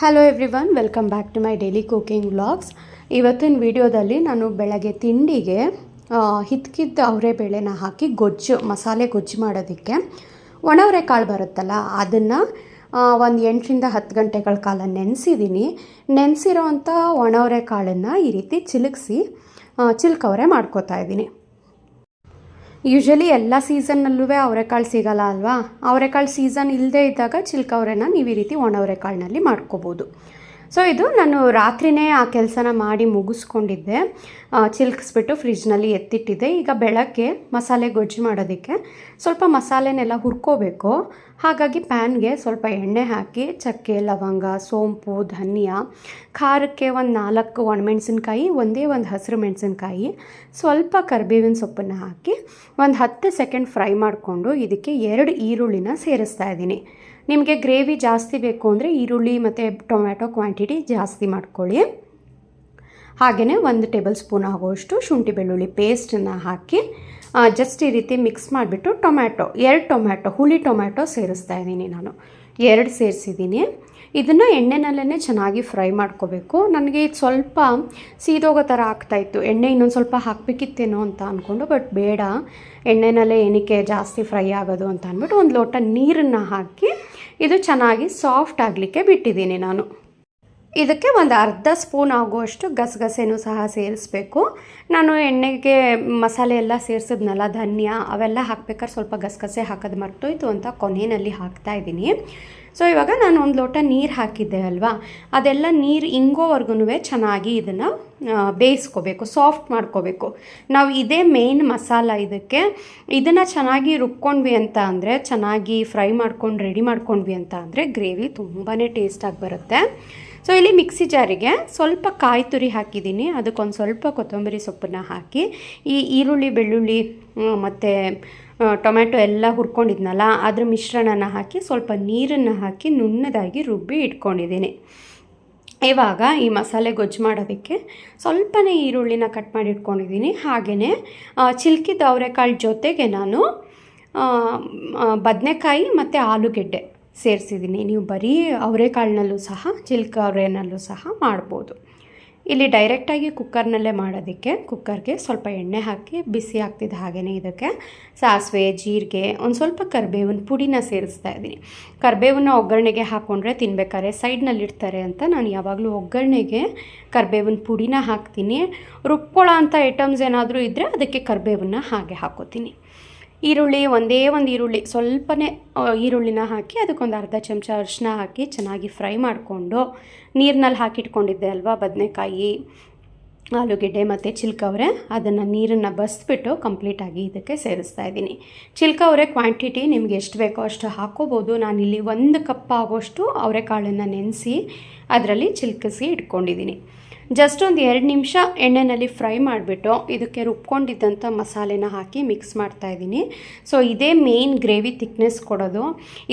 Hello everyone welcome back to my daily cooking vlogs ಇವತ್ತಿನ ವಿಡಿಯೋದಲ್ಲಿ ನಾನು ಬೆಳಗ್ಗೆ ತಿಂಡಿಗೆ ಹಿತ್ಕಿದ್ದ ಅವರೆಬೇಳೆನ ಹಾಕಿ ಗೊಜ್ಜು, ಮಸಾಲೆ ಗೊಜ್ಜು ಮಾಡೋದಕ್ಕೆ. ಒಣವರೆ ಕಾಳು ಬರುತ್ತಲ್ಲ, ಅದನ್ನು ಒಂದು ಎಂಟರಿಂದ ಹತ್ತು ಗಂಟೆಗಳ ಕಾಲ ನೆನೆಸಿದ್ದೀನಿ ನೆನೆಸಿರೋ ಅಂಥ ಒಣವರೆ ಕಾಳನ್ನು ಈ ರೀತಿ ಚಿಲುಕಿಸಿ ಚಿಲ್ಕವರೆ ಮಾಡ್ಕೋತಾ ಇದ್ದೀನಿ. ಯೂಶಲಿ ಎಲ್ಲ ಸೀಸನ್ನಲ್ಲೂ ಅವರೆಕಾಳು ಸಿಗಲ್ಲ ಅಲ್ವಾ? ಅವರೆಕಾಳು ಸೀಸನ್ ಇಲ್ಲದೇ ಇದ್ದಾಗ ಚಿಲ್ಕವರೆನ ನೀವು ಈ ರೀತಿ ಒಣ ಅವರೆಕಾಳಿನಲ್ಲಿ ಮಾಡ್ಕೋಬೋದು. ಸೊ ಇದು ನಾನು ರಾತ್ರಿನೇ ಆ ಕೆಲಸನ ಮಾಡಿ ಮುಗಿಸ್ಕೊಂಡಿದ್ದೆ. ಚಿಲ್ಕಿಸ್ಬಿಟ್ಟು ಫ್ರಿಜ್ನಲ್ಲಿ ಎತ್ತಿಟ್ಟಿದ್ದೆ. ಈಗ ಬೆಳಗ್ಗೆ ಮಸಾಲೆ ಗೊಜ್ಜು ಮಾಡೋದಕ್ಕೆ ಸ್ವಲ್ಪ ಮಸಾಲೆನೆಲ್ಲ ಹುರ್ಕೋಬೇಕು. ಹಾಗಾಗಿ ಪ್ಯಾನ್ಗೆ ಸ್ವಲ್ಪ ಎಣ್ಣೆ ಹಾಕಿ, ಚಕ್ಕೆ, ಲವಂಗ, ಸೋಂಪು, ಧನಿಯಾ, ಖಾರಕ್ಕೆ ಒಂದು ನಾಲ್ಕು ಒಣಮೆಣಸಿನ್ಕಾಯಿ, ಒಂದೇ ಒಂದು ಹಸಿರು ಮೆಣಸಿನ್ಕಾಯಿ, ಸ್ವಲ್ಪ ಕರಿಬೇವಿನ ಸೊಪ್ಪನ್ನು ಹಾಕಿ ಒಂದು ಹತ್ತು ಸೆಕೆಂಡ್ ಫ್ರೈ ಮಾಡಿಕೊಂಡು ಇದಕ್ಕೆ ಎರಡು ಈರುಳ್ಳಿನ ಸೇರಿಸ್ತಾ ಇದ್ದೀನಿ. ನಿಮಗೆ ಗ್ರೇವಿ ಜಾಸ್ತಿ ಬೇಕು ಅಂದರೆ ಈರುಳ್ಳಿ ಮತ್ತು ಟೊಮ್ಯಾಟೊ ಕ್ವಾಂಟಿಟಿ ಜಾಸ್ತಿ ಮಾಡ್ಕೊಳ್ಳಿ. ಹಾಗೆಯೇ ಒಂದು ಟೇಬಲ್ ಸ್ಪೂನ್ ಆಗುವಷ್ಟು ಶುಂಠಿ ಬೆಳ್ಳುಳ್ಳಿ ಪೇಸ್ಟನ್ನು ಹಾಕಿ ಜಸ್ಟ್ ಈ ರೀತಿ ಮಿಕ್ಸ್ ಮಾಡಿಬಿಟ್ಟು ಟೊಮ್ಯಾಟೊ, ಎರಡು ಟೊಮ್ಯಾಟೊ, ಹುಳಿ ಟೊಮ್ಯಾಟೊ ಸೇರಿಸ್ತಾ ಇದ್ದೀನಿ ನಾನು. ಎರಡು ಸೇರಿಸಿದ್ದೀನಿ. ಇದನ್ನು ಎಣ್ಣೆನಲ್ಲೇ ಚೆನ್ನಾಗಿ ಫ್ರೈ ಮಾಡ್ಕೋಬೇಕು. ನನಗೆ ಇದು ಸ್ವಲ್ಪ ಸೀದೋಗೋ ಥರ ಆಗ್ತಾಯಿತ್ತು ಎಣ್ಣೆ ಇನ್ನೊಂದು ಸ್ವಲ್ಪ ಹಾಕಬೇಕಿತ್ತೇನೋ ಅಂತ ಅಂದ್ಕೊಂಡು ಬಟ್ ಬೇಡ. ಎಣ್ಣೆನಲ್ಲೇ ಏನಕ್ಕೆ ಜಾಸ್ತಿ ಫ್ರೈ ಆಗೋದು ಅಂತ ಅಂದ್ಬಿಟ್ಟು ಒಂದು ಲೋಟ ನೀರನ್ನು ಹಾಕಿ ಇದು ಚೆನ್ನಾಗಿ ಸಾಫ್ಟ್ ಆಗಲಿಕ್ಕೆ ಬಿಟ್ಟಿದ್ದೀನಿ ನಾನು. ಇದಕ್ಕೆ ಒಂದು ಅರ್ಧ ಸ್ಪೂನ್ ಆಗುವಷ್ಟು ಗಸಗಸೆನೂ ಸಹ ಸೇರಿಸ್ಬೇಕು. ನಾನು ಎಣ್ಣೆಗೆ ಮಸಾಲೆ ಎಲ್ಲ ಸೇರಿಸಿದ್ನಲ್ಲ, ಧನಿಯಾ, ಅವೆಲ್ಲ ಹಾಕ್ಬೇಕಾದ್ರೆ ಸ್ವಲ್ಪ ಗಸಗಸೆ ಹಾಕೋದು ಮರ್ತೋಯ್ತು ಅಂತ ಕೊನೆಯಲ್ಲಿ ಹಾಕ್ತಾ ಇದ್ದೀನಿ. ಸೊ ಇವಾಗ ನಾನು ಒಂದು ಲೋಟ ನೀರು ಹಾಕಿದ್ದೆ ಅಲ್ವಾ? ಅದೆಲ್ಲ ನೀರು ಇಂಗೋವರೆಗೂ ಚೆನ್ನಾಗಿ ಇದನ್ನು ಬೇಯಿಸ್ಕೋಬೇಕು ಸಾಫ್ಟ್ ಮಾಡ್ಕೋಬೇಕು. ನಾವು ಇದೇ ಮೇನ್ ಮಸಾಲ ಇದಕ್ಕೆ ಇದನ್ನು ಚೆನ್ನಾಗಿ ರುಬ್ಕೊಂಡ್ವಿ ಅಂತ ಅಂದರೆ, ಚೆನ್ನಾಗಿ ಫ್ರೈ ಮಾಡ್ಕೊಂಡು ರೆಡಿ ಮಾಡ್ಕೊಂಡ್ವಿ ಅಂತ ಅಂದರೆ ಗ್ರೇವಿ ತುಂಬಾ ಟೇಸ್ಟಾಗಿ ಬರುತ್ತೆ. ಸೊ ಇಲ್ಲಿ ಮಿಕ್ಸಿ ಜಾರಿಗೆ ಸ್ವಲ್ಪ ಕಾಯಿ ತುರಿ ಹಾಕಿದ್ದೀನಿ. ಅದಕ್ಕೊಂದು ಸ್ವಲ್ಪ ಕೊತ್ತಂಬರಿ ಸೊಪ್ಪನ್ನು ಹಾಕಿ, ಈ ಈರುಳ್ಳಿ, ಬೆಳ್ಳುಳ್ಳಿ ಮತ್ತು ಟೊಮ್ಯಾಟೊ ಎಲ್ಲ ಹುರ್ಕೊಂಡಿದ್ನಲ್ಲ, ಅದ್ರ ಮಿಶ್ರಣನ ಹಾಕಿ ಸ್ವಲ್ಪ ನೀರನ್ನು ಹಾಕಿ ನುಣ್ಣದಾಗಿ ರುಬ್ಬಿ ಇಟ್ಕೊಂಡಿದ್ದೀನಿ. ಇವಾಗ ಈ ಮಸಾಲೆ ಗೊಜ್ಜು ಮಾಡೋದಕ್ಕೆ ಸ್ವಲ್ಪನೇ ಈರುಳ್ಳಿನ ಕಟ್ ಮಾಡಿ ಇಟ್ಕೊಂಡಿದ್ದೀನಿ. ಹಾಗೆಯೇ ಚಿಲ್ಕಿದ ಅವರೆಕಾಳು ಜೊತೆಗೆ ನಾನು ಬದನೆಕಾಯಿ ಮತ್ತು ಆಲೂಗೆಡ್ಡೆ ಸೇರಿಸಿದ್ದೀನಿ. ನೀವು ಬರೀ ಅವರೆಕಾಳಿನಲ್ಲೂ ಸಹ, ಚಿಲ್ಕ ಅವರೆನಲ್ಲೂ ಸಹ ಮಾಡ್ಬೋದು. ಇಲ್ಲಿ ಡೈರೆಕ್ಟಾಗಿ ಕುಕ್ಕರ್ನಲ್ಲೇ ಮಾಡೋದಕ್ಕೆ ಕುಕ್ಕರ್ಗೆ ಸ್ವಲ್ಪ ಎಣ್ಣೆ ಹಾಕಿ ಬಿಸಿ ಆಗ್ತಿದ್ದ ಹಾಗೆಯೇ ಇದಕ್ಕೆ ಸಾಸಿವೆ, ಜೀರಿಗೆ, ಒಂದು ಸ್ವಲ್ಪ ಕರಿಬೇವಿನ ಪುಡಿನ ಸೇರಿಸ್ತಾ ಇದ್ದೀನಿ. ಕರಿಬೇವನ್ನ ಒಗ್ಗರಣೆಗೆ ಹಾಕ್ಕೊಂಡ್ರೆ ತಿನ್ಬೇಕಾದ್ರೆ ಸೈಡ್ನಲ್ಲಿ ಇಡ್ತಾರೆ ಅಂತ ನಾನು ಯಾವಾಗಲೂ ಒಗ್ಗರಣೆಗೆ ಕರಿಬೇವಿನ ಪುಡಿನ ಹಾಕ್ತೀನಿ. ರುಬ್ಕೊಳ್ಳೋ ಅಂಥ ಐಟಮ್ಸ್ ಏನಾದರೂ ಇದ್ದರೆ ಅದಕ್ಕೆ ಕರಿಬೇವನ್ನ ಹಾಗೆ ಹಾಕೋತೀನಿ. ಈರುಳ್ಳಿ, ಒಂದೇ ಒಂದು ಈರುಳ್ಳಿ, ಸ್ವಲ್ಪನೇ ಈರುಳ್ಳಿನ ಹಾಕಿ ಅದಕ್ಕೊಂದು ಅರ್ಧ ಚಮಚ ಅರಿಶಿನ ಹಾಕಿ ಚೆನ್ನಾಗಿ ಫ್ರೈ ಮಾಡಿಕೊಂಡು ನೀರಿನಲ್ಲಿ ಹಾಕಿಟ್ಕೊಂಡಿದ್ದೆ ಅಲ್ವಾ? ಬದನೆಕಾಯಿ, ಆಲೂಗೆಡ್ಡೆ ಮತ್ತು ಚಿಲ್ಕವರೆ. ಅದನ್ನು ನೀರನ್ನು ಬಸ್ಬಿಟ್ಟು ಕಂಪ್ಲೀಟಾಗಿ ಇದಕ್ಕೆ ಸೇರಿಸ್ತಾ ಇದ್ದೀನಿ. ಚಿಲ್ಕವರೆ ಕ್ವಾಂಟಿಟಿ ನಿಮ್ಗೆ ಎಷ್ಟು ಬೇಕೋ ಅಷ್ಟು ಹಾಕೋಬೋದು. ನಾನಿಲ್ಲಿ ಒಂದು ಕಪ್ ಆಗೋಷ್ಟು ಅವರೆಕಾಳನ್ನು ನೆನೆಸಿ ಅದರಲ್ಲಿ ಚಿಲ್ಕಿಸಿ ಇಟ್ಕೊಂಡಿದ್ದೀನಿ. ಜಸ್ಟ್ ಒಂದು ಎರಡು ನಿಮಿಷ ಎಣ್ಣೆಯಲ್ಲಿ ಫ್ರೈ ಮಾಡಿಬಿಟ್ಟು ಇದಕ್ಕೆ ರುಬ್ಕೊಂಡಿದ್ದಂಥ ಮಸಾಲೆನ ಹಾಕಿ ಮಿಕ್ಸ್ ಮಾಡ್ತಾ ಇದ್ದೀನಿ. ಸೊ ಇದೇ ಮೇನ್ ಗ್ರೇವಿ ತಿಕ್ನೆಸ್ ಕೊಡೋದು.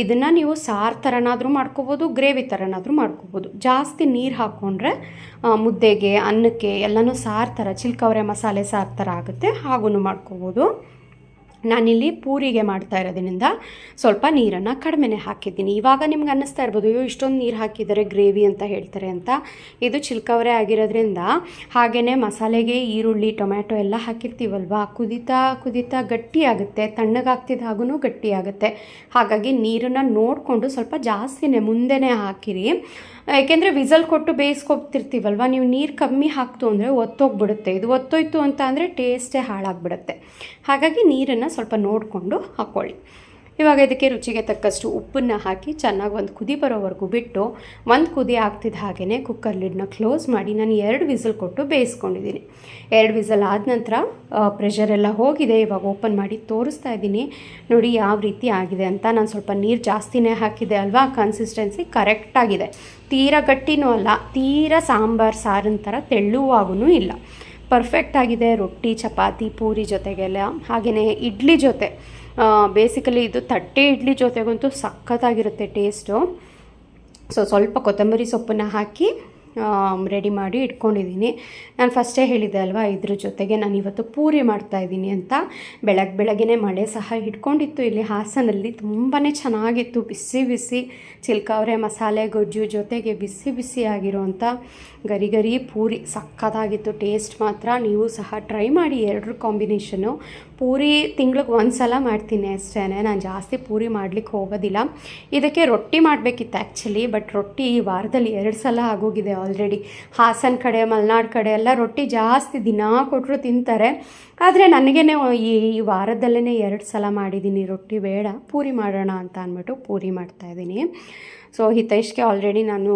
ಇದನ್ನು ನೀವು ಸಾರು ಥರನಾದರೂ ಮಾಡ್ಕೋಬೋದು, ಗ್ರೇವಿ ಥರನಾದರೂ ಮಾಡ್ಕೋಬೋದು. ಜಾಸ್ತಿ ನೀರು ಹಾಕ್ಕೊಂಡ್ರೆ ಮುದ್ದೆಗೆ, ಅನ್ನಕ್ಕೆ ಎಲ್ಲನೂ ಸಾರು ಥರ ಚಿಲ್ಕವರೆ ಮಸಾಲೆ ಸಾರು ಥರ ಆಗುತ್ತೆ ಹಾಗೂ ಮಾಡ್ಕೋಬೋದು. ನಾನಿಲ್ಲಿ ಪೂರಿಗೆ ಮಾಡ್ತಾ ಇರೋದ್ರಿಂದ ಸ್ವಲ್ಪ ನೀರನ್ನು ಕಡಿಮೆನೆ ಹಾಕಿದ್ದೀನಿ. ಇವಾಗ ನಿಮ್ಗೆ ಅನ್ನಿಸ್ತಾ ಇರ್ಬೋದು, ಅಯ್ಯೋ, ಇಷ್ಟೊಂದು ನೀರು ಹಾಕಿದ್ದಾರೆ, ಗ್ರೇವಿ ಅಂತ ಹೇಳ್ತಾರೆ ಅಂತ. ಇದು ಚಿಲ್ಕವರೆ ಆಗಿರೋದ್ರಿಂದ ಹಾಗೆಯೇ ಮಸಾಲೆಗೆ ಈರುಳ್ಳಿ, ಟೊಮ್ಯಾಟೊ ಎಲ್ಲ ಹಾಕಿರ್ತೀವಲ್ವಾ? ಕುದಿತಾ ಕುದಿತಾ ಗಟ್ಟಿಯಾಗುತ್ತೆ ತಣ್ಣಗಾಗ್ತಿದ್ದ ಹಾಗೂ ಗಟ್ಟಿಯಾಗುತ್ತೆ ಹಾಗಾಗಿ ನೀರನ್ನು ನೋಡಿಕೊಂಡು ಸ್ವಲ್ಪ ಜಾಸ್ತಿನೇ ಮುಂದೆನೇ ಹಾಕಿರಿ. ಯಾಕೆಂದರೆ ವಿಸಲ್ ಕೊಟ್ಟು ಬೇಯಿಸ್ಕೊತಿರ್ತೀವಲ್ವ ನೀವು ನೀರು ಕಮ್ಮಿ ಹಾಕ್ತು ಅಂದರೆ ಒತ್ತೋಗ್ಬಿಡುತ್ತೆ. ಇದು ಒತ್ತೋಯ್ತು ಅಂತ ಅಂದರೆ ಟೇಸ್ಟೇ ಹಾಳಾಗ್ಬಿಡುತ್ತೆ. ಹಾಗಾಗಿ ನೀರನ್ನು ಸ್ವಲ್ಪ ನೋಡಿಕೊಂಡು ಹಾಕ್ಕೊಳ್ಳಿ ಇವಾಗ ಇದಕ್ಕೆ ರುಚಿಗೆ ತಕ್ಕಷ್ಟು ಉಪ್ಪನ್ನು ಹಾಕಿ ಚೆನ್ನಾಗಿ ಒಂದು ಕುದಿ ಬರೋವರೆಗೂ ಬಿಟ್ಟು ಒಂದು ಕುದಿ ಆಗ್ತಿದ್ದ ಹಾಗೆಯೇ ಕುಕ್ಕರ್ ಲಿಡ್ನ ಕ್ಲೋಸ್ ಮಾಡಿ ನಾನು ಎರಡು ವಿಸಲ್ ಕೊಟ್ಟು ಬೇಯಿಸ್ಕೊಂಡಿದ್ದೀನಿ. ಎರಡು ವಿಸಲ್ ಆದ ನಂತರ ಪ್ರೆಷರ್ ಎಲ್ಲ ಹೋಗಿದೆ. ಇವಾಗ ಓಪನ್ ಮಾಡಿ ತೋರಿಸ್ತಾ ಇದ್ದೀನಿ. ನೋಡಿ ಯಾವ ರೀತಿ ಆಗಿದೆ ಅಂತ. ನಾನು ಸ್ವಲ್ಪ ನೀರು ಜಾಸ್ತಿನೇ ಹಾಕಿದೆ ಅಲ್ವಾ? ಕನ್ಸಿಸ್ಟೆನ್ಸಿ ಕರೆಕ್ಟಾಗಿದೆ ತೀರಾ ಗಟ್ಟಿನೂ ಅಲ್ಲ, ತೀರಾ ಸಾಂಬಾರು, ಸಾರಿನ ಥರ ತೆಳ್ಳುವಾಗೂ ಇಲ್ಲ. ಪರ್ಫೆಕ್ಟ್ ಆಗಿದೆ, ರೊಟ್ಟಿ, ಚಪಾತಿ, ಪೂರಿ ಜೊತೆಗೆಲ್ಲ. ಹಾಗೆಯೇ ಇಡ್ಲಿ ಜೊತೆ ಬೇಸಿಕಲಿ ಇದು ತಟ್ಟೆ ಇಡ್ಲಿ ಜೊತೆಗಂತೂ ಸಖತ್ತಾಗಿರುತ್ತೆ ಟೇಸ್ಟು ಸೊ ಸ್ವಲ್ಪ ಕೊತ್ತಂಬರಿ ಸೊಪ್ಪನ್ನು ಹಾಕಿ ರೆಡಿ ಮಾಡಿ ಇಟ್ಕೊಂಡಿದ್ದೀನಿ. ನಾನು ಫಸ್ಟೇ ಹೇಳಿದ್ದೆ ಅಲ್ವಾ, ಇದ್ರ ಜೊತೆಗೆ ನಾನು ಇವತ್ತು ಪೂರಿ ಮಾಡ್ತಾಯಿದ್ದೀನಿ ಅಂತ. ಬೆಳಗ್ಗೆ ಬೆಳಗ್ಗೆ ಮಳೆ ಸಹ ಇಟ್ಕೊಂಡಿತ್ತು ಇಲ್ಲಿ ಹಾಸನಲ್ಲಿ ತುಂಬಾ ಚೆನ್ನಾಗಿತ್ತು. ಬಿಸಿ ಬಿಸಿ ಚಿಲ್ಕಾವ್ರೆ ಮಸಾಲೆ ಗೊಜ್ಜು ಜೊತೆಗೆ ಬಿಸಿ ಬಿಸಿ ಆಗಿರೋಂಥ ಗರಿ ಗರಿ ಪೂರಿ ಸಕ್ಕತ್ತಾಗಿತ್ತು. ಟೇಸ್ಟ್ ಮಾತ್ರ. ನೀವು ಸಹ ಟ್ರೈ ಮಾಡಿ ಎರಡರ ಕಾಂಬಿನೇಷನು ಪೂರಿ ತಿಂಗ್ಳಿಗೆ ಒಂದು ಸಲ ಮಾಡ್ತೀನಿ ಅಷ್ಟೇ ನಾನು ಜಾಸ್ತಿ ಪೂರಿ ಮಾಡಲಿಕ್ಕೆ ಹೋಗೋದಿಲ್ಲ. ಇದಕ್ಕೆ ರೊಟ್ಟಿ ಮಾಡಬೇಕಿತ್ತು ಆ್ಯಕ್ಚುಲಿ ಬಟ್ ರೊಟ್ಟಿ ಈ ವಾರದಲ್ಲಿ ಎರಡು ಸಲ ಆಗೋಗಿದೆ ಆಲ್ರೆಡಿ ಹಾಸನ ಕಡೆ, ಮಲೆನಾಡು ಕಡೆ ಎಲ್ಲ ರೊಟ್ಟಿ ಜಾಸ್ತಿ ದಿನ ಕೊಟ್ಟರು ತಿಂತಾರೆ. ಆದರೆ ನನಗೇನೆ ಈ ಈ ವಾರದಲ್ಲೇ ಎರಡು ಸಲ ಮಾಡಿದ್ದೀನಿ ರೊಟ್ಟಿ. ಬೇಡ, ಪೂರಿ ಮಾಡೋಣ ಅಂತ ಅಂದ್ಬಿಟ್ಟು ಪೂರಿ ಮಾಡ್ತಾಯಿದ್ದೀನಿ ಸೊ ಹಿತೈಷ್ಗೆ ಆಲ್ರೆಡಿ ನಾನು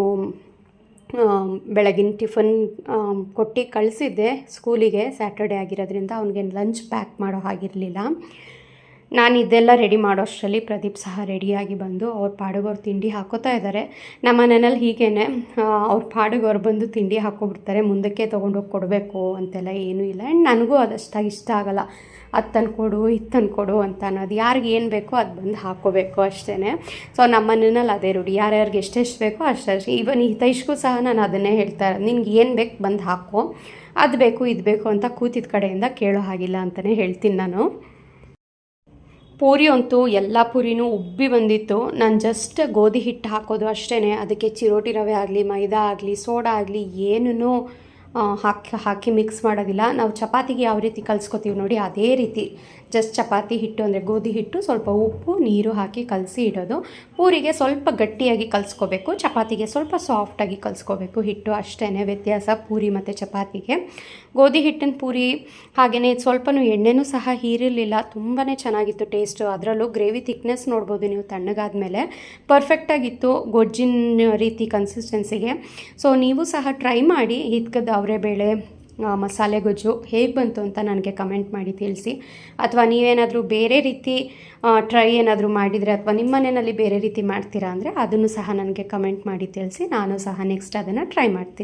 ಬೆಳಗಿನ ಟಿಫನ್ ಕೊಟ್ಟು ಕಳಿಸಿದ್ದೆ ಸ್ಕೂಲಿಗೆ ಸ್ಯಾಟರ್ಡೆ ಆಗಿರೋದ್ರಿಂದ ಅವ್ನಿಗೆ ಲಂಚ್ ಪ್ಯಾಕ್ ಮಾಡೋ ಹಾಗಿರಲಿಲ್ಲ. ನಾನು ಇದೆಲ್ಲ ರೆಡಿ ಮಾಡೋ ಅಷ್ಟರಲ್ಲಿ ಪ್ರದೀಪ್ ಸಹ ರೆಡಿಯಾಗಿ ಬಂದು ಅವ್ರ ಪಾಡುಗೋರು ತಿಂಡಿ ಹಾಕೋತಾ ಇದ್ದಾರೆ ನಮ್ಮ ಮನೆಯಲ್ಲಿ ಹೀಗೇ ಅವ್ರ ಪಾಡುಗೋರು ಬಂದು ತಿಂಡಿ ಹಾಕೋಬಿಡ್ತಾರೆ, ಮುಂದಕ್ಕೆ ತೊಗೊಂಡೋಗಿ ಕೊಡಬೇಕು ಅಂತೆಲ್ಲ ಏನೂ ಇಲ್ಲ. ಆ್ಯಂಡ್ ನನಗೂ ಅದಷ್ಟಾಗಿ ಇಷ್ಟ ಆಗಲ್ಲ. ಅದು ತಂದ್ಕೊಡು, ಇದು ತಂದ್ಕೊಡು ಅಂತ ಅನ್ನೋದು. ಯಾರಿಗೆ ಏನು ಬೇಕೋ ಅದು ಬಂದು ಹಾಕ್ಕೋಬೇಕು ಅಷ್ಟೇ ಸೊ ನಮ್ಮ ಮನೆಯಲ್ಲಿ ಅದೇ ರೂಢಿ. ಯಾರ್ಯಾರಿಗೆ ಎಷ್ಟೆಷ್ಟು ಬೇಕೋ ಅಷ್ಟಷ್ಟು ಈವನ್ ಹಿತೈಷ್ಗೂ ಸಹ ನಾನು ಅದನ್ನೇ ಹೇಳ್ತಾ ಇರೋದು. ನಿನ್ಗೆ ಏನು ಬೇಕು ಬಂದು ಹಾಕೋ. ಅದು ಬೇಕು, ಇದು ಬೇಕು ಅಂತ ಕೂತಿದ ಕಡೆಯಿಂದ ಕೇಳೋ ಹಾಗಿಲ್ಲ ಅಂತಲೇ ಹೇಳ್ತೀನಿ ನಾನು. ಪೂರಿ ಅಂತೂ ಎಲ್ಲ ಪೂರಿನೂ ಉಬ್ಬಿ ಬಂದಿತ್ತು. ನಾನು ಜಸ್ಟ್ ಗೋಧಿ ಹಿಟ್ಟು ಹಾಕೋದು ಅಷ್ಟೇ ಅದಕ್ಕೆ ಚಿರೋಟಿ ರವೆ ಆಗಲಿ, ಮೈದಾ ಆಗಲಿ, ಸೋಡಾ ಆಗಲಿ ಏನೂ ಹಾಕಿ ಹಾಕಿ ಮಿಕ್ಸ್ ಮಾಡೋದಿಲ್ಲ. ನಾವು ಚಪಾತಿಗೆ ಯಾವ ರೀತಿ ಕಲಿಸ್ಕೊತೀವಿ ನೋಡಿ, ಅದೇ ರೀತಿ. ಜಸ್ಟ್ ಚಪಾತಿ ಹಿಟ್ಟು ಅಂದರೆ ಗೋಧಿ ಹಿಟ್ಟು, ಸ್ವಲ್ಪ ಉಪ್ಪು, ನೀರು ಹಾಕಿ ಕಲಸಿ ಇಡೋದು. ಪೂರಿಗೆ ಸ್ವಲ್ಪ ಗಟ್ಟಿಯಾಗಿ ಕಲಿಸ್ಕೋಬೇಕು, ಚಪಾತಿಗೆ ಸ್ವಲ್ಪ ಸಾಫ್ಟಾಗಿ ಕಲಿಸ್ಕೋಬೇಕು ಹಿಟ್ಟು. ಅಷ್ಟೇ ವ್ಯತ್ಯಾಸ ಪೂರಿ ಮತ್ತು ಚಪಾತಿಗೆ. ಗೋಧಿ ಹಿಟ್ಟಿನ ಪೂರಿ ಹಾಗೆಯೇ ಸ್ವಲ್ಪನೂ ಎಣ್ಣೆನೂ ಸಹ ಹೀರಿರಲಿಲ್ಲ. ತುಂಬಾ ಚೆನ್ನಾಗಿತ್ತು ಟೇಸ್ಟು ಅದರಲ್ಲೂ ಗ್ರೇವಿ ಥಿಕ್ನೆಸ್ ನೋಡ್ಬೋದು ನೀವು ತಣ್ಣಗಾದ್ಮೇಲೆ. ಪರ್ಫೆಕ್ಟಾಗಿತ್ತು ಗೊಜ್ಜಿನ ರೀತಿ ಕನ್ಸಿಸ್ಟೆನ್ಸಿಗೆ ಸೊ ನೀವು ಸಹ ಟ್ರೈ ಮಾಡಿ ಹಿತ್ಕದ ಅವರೆಬೇಳೆ ಮಸಾಲೆ ಗೊಜ್ಜು ಹೇಗೆ ಬಂತು ಅಂತ ನನಗೆ ಕಮೆಂಟ್ ಮಾಡಿ ತಿಳಿಸಿ. ಅಥವಾ ನೀವೇನಾದರೂ ಬೇರೆ ರೀತಿ ಟ್ರೈ ಏನಾದರೂ ಮಾಡಿದರೆ ಅಥವಾ ನಿಮ್ಮ ಮನೆಯಲ್ಲಿ ಬೇರೆ ರೀತಿ ಮಾಡ್ತೀರಾ ಅಂದರೆ ಅದನ್ನು ಸಹ ನನಗೆ ಕಮೆಂಟ್ ಮಾಡಿ ತಿಳಿಸಿ. ನಾನು ಸಹ ನೆಕ್ಸ್ಟ್ ಅದನ್ನು ಟ್ರೈ ಮಾಡ್ತೀನಿ.